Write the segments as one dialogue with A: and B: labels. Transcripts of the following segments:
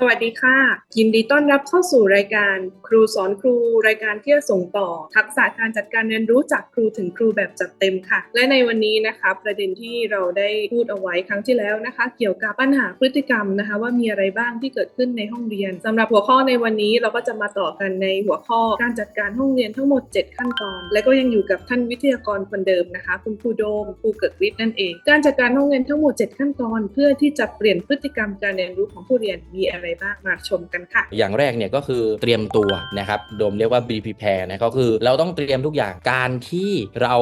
A: สวัสดีค่ะ ยินดีต้อนรับเข้าสู่รายการครูสอนครู รายการที่จะส่งต่อ ทักษะการจัดการเรียนรู้จากครูถึงครูแบบจัดเต็มค่ะ และในวันนี้นะคะ ประเด็นที่เราได้พูดเอาไว้ครั้งที่แล้วนะคะ เกี่ยวกับปัญหาพฤติกรรมนะคะ ว่ามีอะไรบ้างที่เกิดขึ้นในห้องเรียนสำหรับหัวข้อในวันนี้เราก็จะมาต่อกันในหัวข้อการจัดการห้องเรียนทั้งหมด 7 ขั้นตอน และก็ยังอยู่กับท่านวิทยากรคนเดิมนะคะ คุณครูโดมครูเกิดฤทธิ์นั่นเอง การจัดการห้องเรียนทั้งหมด 7 ขั้นตอน เพื่อที่จะเปลี่ยนพฤติกรรมการเรียนรู้ของผู้เรียนมีอะไรบ้างมาชมกันค่ะ
B: อย่างแรกเนี่ยก็คือเตรียมตัวนะครับโดมเรียกว่า be prepare นะก็คือเราต้องเตรียมทุกอย่างการที่เรา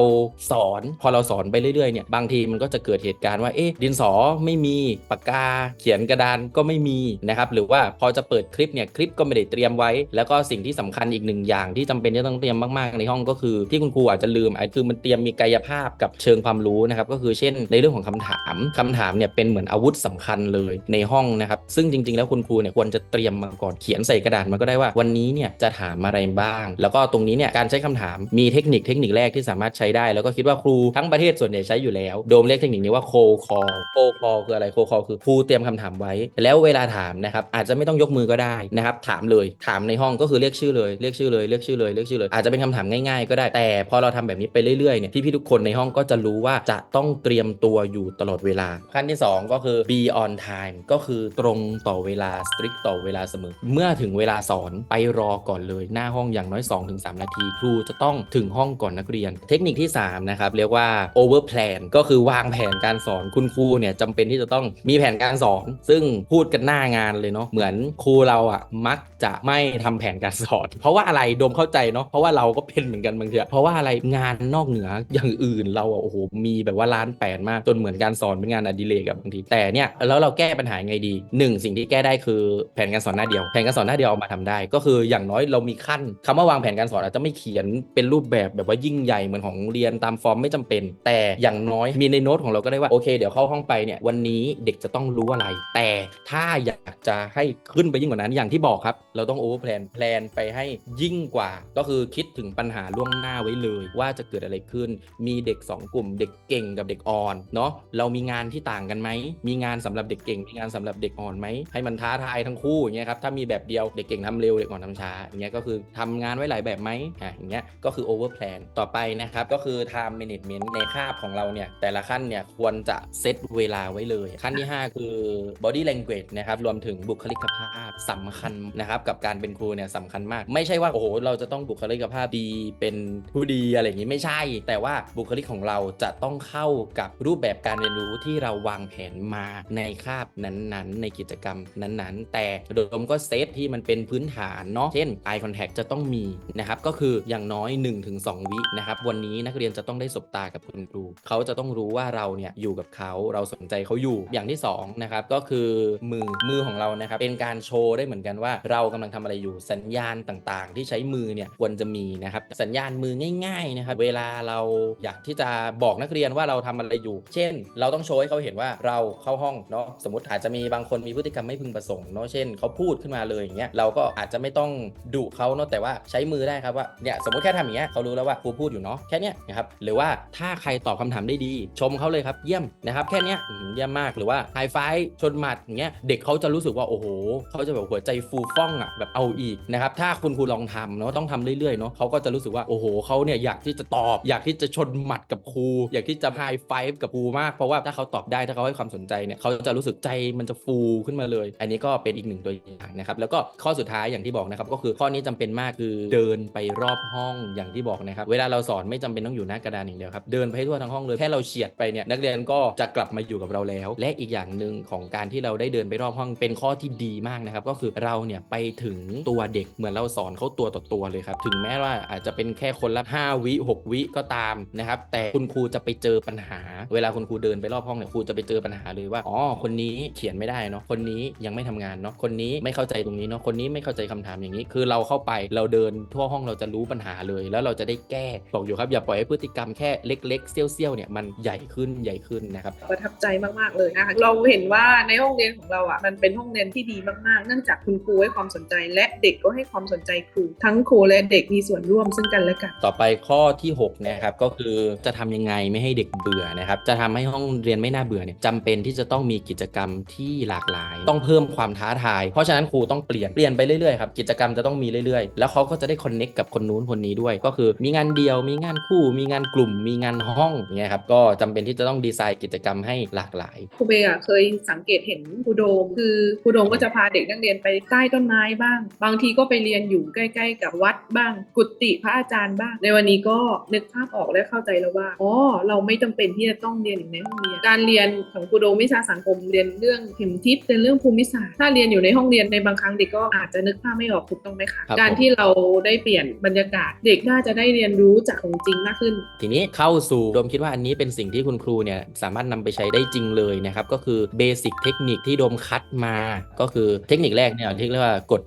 B: สอนพอเราสอนไปเรื่อยๆเนี่ยบางทีมันก็จะเกิดเหตุการณ์ว่าเอ๊ะดินสอไม่มีปากกา เขียนกระดานก็ไม่มีนะครับหรือว่าพอจะเปิดคลิปเนี่ยคลิปก็ไม่ได้เตรียมไว้ แล้วก็สิ่งที่สำคัญอีกหนึ่งอย่างที่จำเป็นจะต้องเตรียมมากๆในห้องก็คือที่คุณครูอาจจะลืมอาจคือมันเตรียมมีกายภาพกับเชิงความรู้นะครับก็คือเช่น ในเรื่องของคำถามคำถามเนี่ยเป็นเหมือนอาวุธสำคัญเลยในห้องนะครับซึ่งจริง ๆ แล้วคุณครูเนี่ยควรจะเตรียมมาก่อนเขียนใส่กระดาษมันก็ได้ว่าวันนี้เนี่ยจะถามอะไรบ้าง แล้วก็ตรงนี้เนี่ยการใช้คำถามมีเทคนิคเทคนิคแรกที่สามารถใช้ได้ แล้วก็คิดว่าครูทั้งประเทศส่วนใหญ่ใช้อยู่แล้ว โดมเรียกเทคนิคนี้ว่าโคคอโคคอคืออะไรโคคอคือครูเตรียมคำถามไว้ แล้วเวลาถามนะครับอาจจะไม่ต้องยกมือก็ได้นะครับถามเลยถามในห้องก็คือเรียกชื่อเลยเรียกชื่อเลยเรียกชื่อเลยเรียกชื่อเลยอาจจะเป็นคำถามง่ายๆ ก็ได้แต่พอเราทำแบบนี้ไปเรื่อยๆเนี่ยพี่ๆทุกคนในห้องก็จะรู้ว่าจะต้องเตรียมตัวอยู่ตลอดเวลาขั้นที่สองก็คือ be on time ก็คือตรงต่อเวลา strict ต่อเวลาเสมอ เมื่อถึงเวลาสอนไปรอก่อนเลย หน้าห้องอย่างน้อย 2-3 นาที ครูจะต้องถึงห้องก่อนนักเรียน เทคนิคที่ 3 นะครับ เรียกว่า over plan ก็คือวางแผนการสอนคุณครูเนี่ยจำเป็นที่จะต้องมีแผนการสอน ซึ่งพูดกันหน้างานเลยเนาะเหมือนครูเราอะมักจะไม่ทำแผนการสอน เพราะว่าอะไรดมเข้าใจเนาะเพราะว่าเราก็เป็นเหมือนกันบางทีเพราะว่าอะไรงานนอกเหนืออย่างอื่นเราอะโอ้โหมีแบบว่าล้านแปดมากจนเหมือนการสอนเป็นงานอดิเรกอะบางทีแต่เนี่ยแล้วเราแก้ปัญหาไงดีหนึ่งสิ่งที่แก้ได้คือแผนการสอนหน้าเดียว แผนการสอนหน้าเดียวเอามาทำได้ ก็คืออย่างน้อยเรามีขั้นคำว่าวางแผนการสอนอาจจะไม่เขียนเป็นรูปแบบแบบว่ายิ่งใหญ่เหมือนของเรียนตามฟอร์มไม่จำเป็น แต่อย่างน้อยมีในโน้ตของเราก็ได้ว่าโอเคเดี๋ยวเข้าห้องไปเนี่ยวันนี้เด็กจะต้องรู้อะไร แต่ถ้าอยากจะให้ขึ้นไปยิ่งกว่านั้นอย่างที่บอกครับ เราต้องโอเวอร์แพลนแพลนไปให้ยิ่งกว่า ก็คือคิดถึงปัญหาล่วงหน้าไว้เลย ว่าจะเกิดอะไรขึ้น มีเด็ก 2 กลุ่ม เด็กเก่งกับเด็กอ่อนเนาะเรามีงานที่ต่างกันไหมมีงานสำหรับเด็กเก่ง มีงานสำหรับเด็กอ่อนไหมให้มันท้าทายทั้งคู่อย่างเงี้ยครับถ้ามีแบบเดียวเด็กเก่งทำเร็วเด็กอ่อนทำช้าอย่างเงี้ยก็คือทำงานไว้หลายแบบไหมอะอย่างเงี้ยก็คือ over plan ต่อไปนะครับก็คือ time management ในคาบของเราเนี่ยแต่ละขั้นเนี่ยควรจะเซตเวลาไว้เลย ขั้นที่ 5 คือ body language นะครับรวมถึงบุคลิกภาพสำคัญนะครับกับการเป็นครูเนี่ยสำคัญมาก ไม่ใช่ว่าโอ้โหเราจะต้องบุคลิกภาพดีเป็นผู้ดีอะไรอย่างงี้ไม่ใช่ แต่ว่าบุคลิกของเราจะต้องเข้ากับรูปแบบการเรียนรู้ที่เราวางแผนมาในคาบนั้นๆ ในกิจกรรมนั้นๆแต่โดยรวมก็เซตที่มันเป็นพื้นฐานเนาะเช่น eye contact จะต้องมีนะครับก็คืออย่างน้อย 1-2 วินะครับวันนี้นักเรียนจะต้องได้สบตากับคุณครูเขาจะต้องรู้ว่าเราเนี่ยอยู่กับเขาเราสนใจเขาอยู่อย่างที่สองนะครับก็คือมือมือของเรานะครับเป็นการโชว์ได้เหมือนกันว่า เรากำลังทำอะไรอยู่สัญญาณต่างๆ ที่ใช้มือเนี่ยควรจะมีนะครับสัญญาณมือง่ายๆนะครับเวลาเราอยากที่จะบอกนักเรียนว่าเราทำอะไรอยู่ เช่น เราต้องโชว์ให้เขาเห็นว่าเราเข้าห้องเนาะสมมติอาจจะมีบางคนมีพฤติกรรมไม่พึงประสงค์เนาะเช่นเขาพูดขึ้นมาเลยอย่างเงี้ยเราก็อาจจะไม่ต้องดุเขาเนาะแต่ว่าใช้มือได้ครับว่าเนี่ยสมมติแค่ทำอย่างเงี้ยเขารู้แล้วว่าครูพูดอยู่เนาะแค่เนี้ยนะครับหรือว่าถ้าใครตอบคำถามได้ดี ชมเขาเลยครับเยี่ยมนะครับแค่เนี้ยเยี่ยมมากหรือว่าไฮไฟชนหมัดอย่างเงี้ยเด็กเขาจะรู้สึกว่าโอ้โหเขาจะแบบหัวใจฟูฟ่องอะแบบเอาอีกนะครับถ้าคุณครูลองทำเนาะต้องทำเรื่อยๆเนาะเขาก็จะรู้สึกว่าโอ้โหเขาเนี่ยอยากที่จะตอบ อยากที่จะชนหมัดกับครูอยากที่จะไฮไฟกับครูมากเพราะว่าถ้าเขาตอบได้ถ้าเขาให้ความสนใจเนี่ยเขาจะรู้สึกใจมันจะฟูขึ้นมาเลย อันนี้ก็เป็นอีกหนึ่งตัวอย่างนะครับแล้วก็ข้อสุดท้ายอย่างที่บอกนะครับก็คือข้อนี้จำเป็นมากคือเดินไปรอบห้องอย่างที่บอกนะครับเวลาเราสอนไม่จำเป็นต้องอยู่หน้ากระดานอย่างเดียวครับเดินไปทั่วทั้งห้องเลยแค่เราเฉียดไปเนี่ยนักเรียนก็จะกลับมาอยู่กับเราแล้ว และอีกอย่างหนึ่งของการที่เราได้เดินไปรอบห้องเป็นข้อที่ดีมากนะครับก็คือเราเนี่ยไปถึงตัวเด็กเหมือนเราสอนเขาตัวต่อตัวเลยครับถึงแม้ว่าอาจจะเป็นแค่คนละ5วิ6วิก็ตามนะครับแต่คุณครูจะไปเจอปัญหา เวลาคุณครูเดินไปรอบห้องเนี่ยครูจะไปเจอปัญหาเลยว่าอ๋อคนนี้เขียนไม่ได้เนาะคนนี้ยังไม่ทำงานเนาะคนนี้ไม่เข้าใจตรงนี้เนาะคนนี้ไม่เข้าใจคำถามอย่างนี้ คือเราเข้าไปเราเดินทั่วห้องเราจะรู้ปัญหาเลย แล้วเราจะได้แก้บอกอยู่ครับอย่าปล่อยให้พฤติกรรมแค่เล็กๆเซี่ยวๆเนี่ยมันใหญ่ขึ้นใหญ่ขึ้นนะครับ
A: ประทับใจมากๆเลยนะคะเราเห็นว่าในห้องเรียนของเราอะมันเป็นห้องเรียนที่ดีมากๆ เนื่องจากคุณครูให้ความสนใจ และเด็กก็ให้ความสนใจครูทั้งครูและเด็กมีส่วนร่วมซึ่งกันและกัน
B: ต่อไปข้อที่6นะครับก็คือจะทำยังไงไม่ให้เด็กเบื่อนะครับจะทำให้ห้องเรียนไม่น่าเบื่อเนี่ยจำเป็นที่จะต้องมีกิจกรรมที่หลากหลาย ต้องเพิ่มความความท้าทาย เพราะฉะนั้นครูต้องเปลี่ยนเปลี่ยนไปเรื่อยๆครับกิจกรรมจะต้องมีเรื่อยๆ แล้วเขาก็จะได้คอนเน็กกับคนนู้นคนนี้ด้วย ก็คือมีงานเดียว มีงานคู่ มีงานกลุ่ม มีงานห้องอย่างเงี้ยครับก็จำเป็นที่จะต้องดีไซน์กิจกรรมให้หลากหลาย
A: ครูเบย์อะเคยสังเกตเห็นครูโดม คือครูโดมก็จะพาเด็กนักเรียนไปใต้ต้นไม้บ้าง บางทีก็ไปเรียนอยู่ใกล้ ๆ กับวัดบ้าง กุฏิพระอาจารย์บ้าง ในวันนี้ก็นึกภาพออกและเข้าใจแล้วว่าอ๋อเราไม่จำเป็นที่จะต้องเรียนอยู่ในห้องเรียนการเรียนของครูโดมวิชาสังคมเรียนเรื่องเข็มทิศเรียนเรื่องภูมิศาสตร์ถ้าเรียนอยู่ในห้องเรียนในบางครั้งเด็กก็อาจจะนึกภาพไม่ออกถูกต้องไหมคะ
B: ครับ
A: การ
B: ผม
A: ที่เราได้เปลี่ยนบรรยากาศ เด็กน่าจะได้เรียนรู้จากของจริงมากขึ้น
B: ทีนี้เข้าสู่โดมคิดว่าอันนี้เป็นสิ่งที่คุณครูเนี่ยสามารถนำไปใช้ได้จริงเลยนะครับก็คือเบสิกเทคนิคที่โดมคัดมา ก็คือเทคนิคแรกเนี่ยที่เรียกว่ากด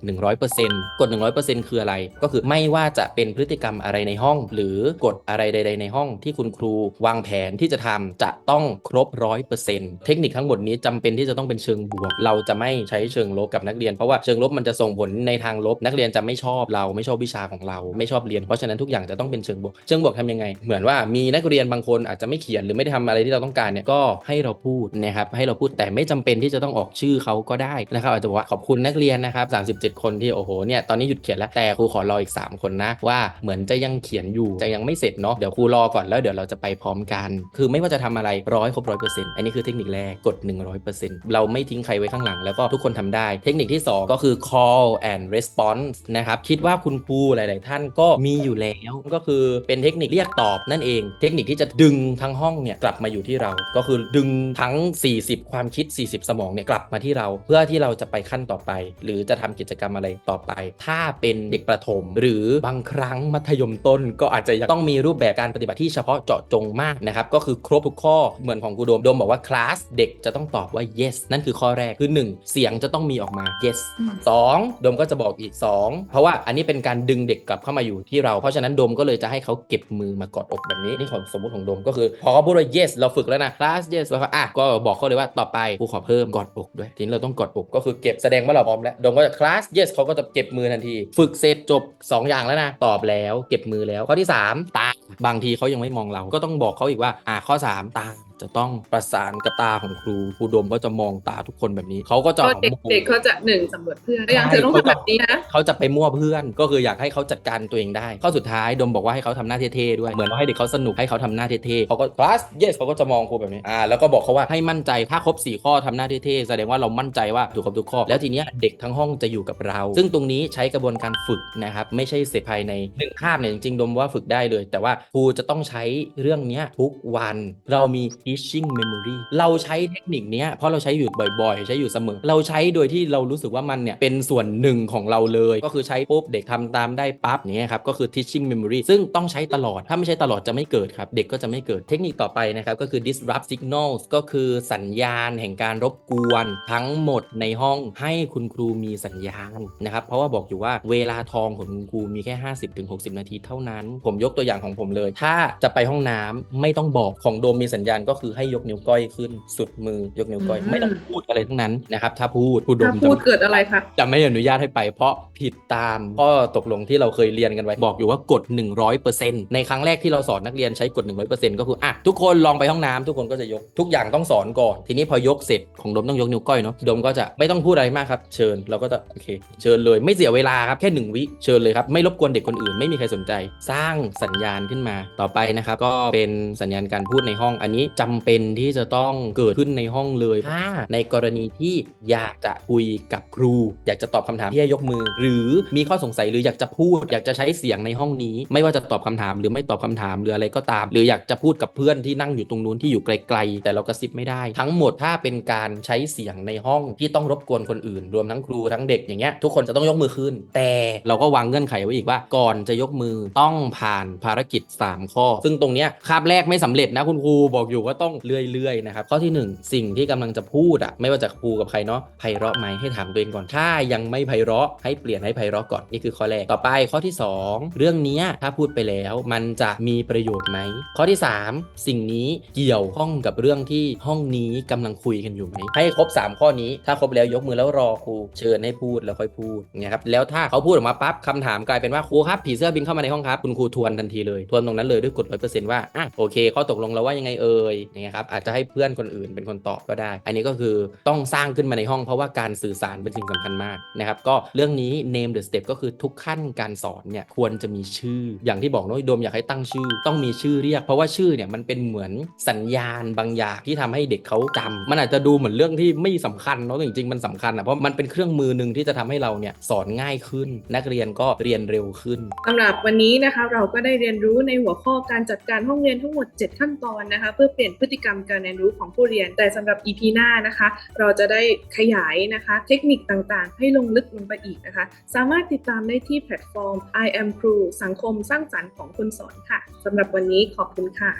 B: 100%กด 100%คืออะไร ก็คือไม่ว่าจะเป็นพฤติกรรมอะไรในห้อง หรือกฎอะไรใด ๆ ในห้องที่คุณครูวางแผนที่จะทำจะต้องครบ 100%เทคนิคทั้งหมดนี้จำเป็นที่จะต้องเป็นเชิงบวก เราจะไม่ใช้เชิงลบกับนักเรียน เพราะว่าเชิงลบมันจะส่งผลในทางลบ นักเรียนจะไม่ชอบเราไม่ชอบวิชาของเราไม่ชอบเรียน เพราะฉะนั้นทุกอย่างจะต้องเป็นเชิงบวก เชิงบวกทำยังไง เหมือนว่ามีนักเรียนบางคนอาจจะไม่เขียนหรือไม่ได้ทำอะไรที่เราต้องการเนี่ยก็ให้เราพูดนะครับให้เราพูดแต่ไม่จำเป็นที่จะต้องออกชื่อเขาก็ได้นะครับอาจจะว่าขอบคุณนักเรียนนะครับ37 คนที่โอ้โหเนี่ยตอนนี้หยุดเขียนแล้วแต่ครูขอรออีก 3 คนนะว่าเหมือนจะยังเขียนอยู่จะยังไม่เสร็จเนาะเดี๋ยวครูรอก่อนแล้วเดี๋ยวเราจะไปพร้อมกัน คือไม่ว่าจะทำอะไรร้อยครบร้อยเปอร์เซ็นต์อันนี้คือเทคนิคแรกกด 100%เราไม่ทิ้งใครไว้ข้างหลังแล้วก็ทุกคนทำได้ เทคนิคที่ 2 ก็คือ call and response นะครับคิดว่าคุณครูหลาย ๆ ท่านก็มีอยู่แล้วก็คือเป็นเทคนิคเรียกตอบนั่นเอง เทคนิคที่จะดึงทั้งห้องเนี่ยกลับมาอยู่ที่เรา ก็คือดึงทั้ง 40 ความคิด 40 สมองเนี่ยกลับมาที่เรา เพื่อที่เราจะไปขั้นต่อไป หรือจะทำกิจกรรมอะไรต่อไป ถ้าเป็นเด็กประถม หรือบางครั้งมัธยมต้น ก็อาจจะต้องมีรูปแบบการปฏิบัติที่เฉพาะเจาะจงมากนะครับก็คือครบทุกข้อเหมือนของกูโดมโดมบอกว่าคลาสเด็กจะต้องตอบว่า yes นั่นคือข้อแรกคือ 1 เสียงจะต้องมีออกมา yes
A: อืม
B: 2โดมก็จะบอกอีก 2 เพราะว่าอันนี้เป็นการดึงเด็กกลับเข้ามาอยู่ที่เรา เพราะฉะนั้นโดมก็เลยจะให้เขาเก็บมือมากอดอกแบบนี้นี่ของสมมติของโดมก็คือ พอเขาพูดว่า yes เราฝึกแล้วนะ class yes แล้วก็อะก็บอกเขาเลยว่าต่อไปครูขอเพิ่มกอดอกด้วยทีนี้เราต้องกอดอกก็คือเก็บแสดงว่าเราพร้อมแล้วโดมก็จะ class yes เขาก็จะเก็บมือทันที ฝึกเสร็จจบ 2 อย่างแล้วนะตอบแล้ว เก็บมือแล้วข้อที่ 3 ตา บางทีเขายังไม่มองเราก็ต้องบอกเขาอีกว่าอะข้อ 3 ตาจะต้องประสานกับตาของครูครูโดมก็จะมองตาทุกคนแบบนี้เขาก็จะ
A: ก็เด็ก
B: ออกมา
A: เด็กเขาจะหนึ่งสำรวจเพื่อนแล้วอย่างเธอต้องทำแบบนี้นะ
B: เขาจะไปมั่วเพื่อน ก็คืออยากให้เขาจัดการตัวเองได้ข้อสุดท้ายดมบอกว่าให้เขาทำหน้าเท่ๆด้วยเหมือนว่าให้เด็กเขาสนุกให้เขาทำหน้าเท่ๆเขาก็ class yes เขาก็จะมองครูแบบนี้อ่าแล้วก็บอกเขาว่าให้มั่นใจถ้าครบ 4 ข้อทำหน้าเท่ๆแสดงว่าเรามั่นใจว่าถูกครบทุกข้อ แล้วทีเนี้ยเด็กทั้งห้องจะอยู่กับเรา ซึ่งตรงนี้ใช้กระบวนการฝึกนะครับไม่ใช่เสร็จภายในหนึ่งคาบเนี่ยจริงๆดมว่าฝึกได้เลย แต่ว่าครูจะต้องใช้เรื่องนี้ทุกวัน เรามี teaching memory เราใช้เทคนิคนี้เพราะเราใช้อยู่บ่อยๆ ใช้อยู่เสมอ เราใช้โดยที่เรารู้สึกว่ามันเนี่ยเป็นส่วนหนึ่งของเราเลย ก็คือใช้ปุ๊บเด็กทำตามได้ปั๊บอย่างเนี้ยครับก็คือ teaching memory ซึ่งต้องใช้ตลอด ถ้าไม่ใช้ตลอดจะไม่เกิดครับ เด็กก็จะไม่เกิดเทคนิคต่อไปนะครับก็คือ disrupt signals ก็คือสัญญาณแห่งการรบกวนทั้งหมดในห้องให้คุณครูมีสัญญาณนะครับเพราะว่าบอกอยู่ว่าเวลาทองของคุณครูมีแค่ 50-60 นาทีเท่านั้น ผมยกตัวอย่างของผมเลย ถ้าจะไปห้องน้ำไม่ต้องบอกของโดมมีสัญญาณก็คือให้ยกนิ้วก้อยขึ้น สุดมือยกนิ้วก้อย
A: อืม
B: ไม่ต้องพูดอะไรทั้งนั้นนะครับถ้าพูดผู้โด
A: ถ้ามพูด
B: จะ
A: เกิดอะไรคะ
B: จะไม่อนุญาตให้ไป เพราะผิดตามข้อตกลงที่เราเคยเรียนกันไว้บอกอยู่ว่ากฎ100%ในครั้งแรกที่เราสอนนักเรียนใช้กฎ100%ก็คืออะทุกคนลองไปห้องน้ำทุกคนก็จะยกทุกอย่างต้องสอนก่อน ทีนี้พอยกเสร็จของดมต้องยกนิ้วก้อยเนาะดมก็จะไม่ต้องพูดอะไรมากครับ เชิญเราก็จะโอเค เชิญเลยไม่เสียเวลาครับแค่หนึ่งวิเชิญเลยครับไม่รบกวนเด็กคนอื่นไม่มีใครสนใจ สร้างสัญญาณขึ้นมา ต่อไปนะครับก็เป็นสัญญาณการพูดในห้อง อันนี้จำเป็นที่จะต้องเกิดขึ้นในห้องเลยถ้าในกรณีที่อยากจะคุยกับครู อยากจะตอบคำถามที่ให้ยกมือ หรือมีข้อสงสัยหรืออยากจะพูด อยากจะใช้เสียงในห้องนี้ ไม่ว่าจะตอบคำถาม หรือไม่ตอบคำถามหรืออะไรก็ตาม หรืออยากจะพูดกับเพื่อนที่นั่งอยู่ตรงนู้นที่อยู่ไกล ๆ แต่เรากระซิบไม่ได้ ทั้งหมดถ้าเป็นการใช้เสียงในห้องที่ต้องรบกวนคนอื่น รวมทั้งครูทั้งเด็กอย่างเงี้ยทุกคนจะต้องยกมือขึ้น แต่เราก็วางเงื่อนไขไว้อีกว่าก่อนจะยกมือต้องผ่านภารกิจ3 ข้อ ซึ่งตรงเนี้ยคาบแรกไม่สำเร็จนะคุณครูบอกอยู่ว่าต้องเรื่อยๆนะครับข้อที่หนึ่งสิ่งที่กำลังจะพูดอะไม่ว่าจะครูกับใครเนาะไพเราะไหมให้ถามตัวเองก่อนถ้ายังไม่ไพเราะให้เปลี่ยนให้ไพเราะก่อนนี่คือข้อแรกต่อไปข้อที่ 2 เรื่องนี้ถ้าพูดไปแล้วมันจะมีประโยชน์ไหมข้อที่ 3 สิ่งนี้เกี่ยวข้องกับเรื่องที่ห้องนี้กำลังคุยกันอยู่ไหมให้ครบ 3 ข้อนี้ ถ้าครบแล้วยกมือแล้วรอครูเชิญให้พูดแล้วค่อยพูดอย่างครับแล้วถ้าเขาพูดออกมาปั๊บคำถามกลายเป็นว่าครูครับผีเสื้อบินเข้ามาในห้องครับคุณครูทวนทันทีเลยทวนตรงนั้นเลยด้วยกฎร้อยเปอร์เซ็นต์ว่าอะโอเคข้อตกลงแล้วว่ายังไงเอ่ยเนี่ยครับอาจจะให้เพื่อนคนอื่นเป็นคนตอบก็ได้ อันนี้ก็คือต้องสร้างขึ้นมาในห้องเพราะว่าการสื่อสารเป็นสิ่งสำคัญมากนะครับก็เรื่องนี้ name the step ก็คือทุกขั้นการสอนเนี่ยควรจะมีชื่อ อย่างที่บอกน้อยโดมอยากให้ตั้งชื่อ ต้องมีชื่อเรียก เพราะว่าชื่อเนี่ยมันเป็นเหมือนสัญญาณบางอย่างที่ทำให้เด็กเขาจำมันอาจจะดูเหมือนเรื่องที่ไม่สำคัญเนาะแต่จริงๆมันสำคัญอะเพราะมันเป็นเครื่องมือหนึ่งที่จะทำให้เราเนี่ยสอนง่ายขึ้น นักเรียนก็เรียนเร็วขึ้น
A: สำหรับวันนี้นะคะเราก็ได้เรียนรู้ในหัวข้อการจัดการห้องเรียนทั้งหมด 7 ขั้นตอนนะคะ เพื่อเปลี่ยนพฤติกรรมการเรียนรู้ของผู้เรียน แต่สำหรับ EP หน้านะคะ เราจะได้ขยายนะคะ เทคนิคต่างๆ ให้ลงลึกลงไปอีกนะคะ สามารถติดตามได้ที่แพลตฟอร์ม I am Crew สังคมสร้างสรรค์ของคนสอนค่ะสำหรับวันนี้ขอบคุณค่ะ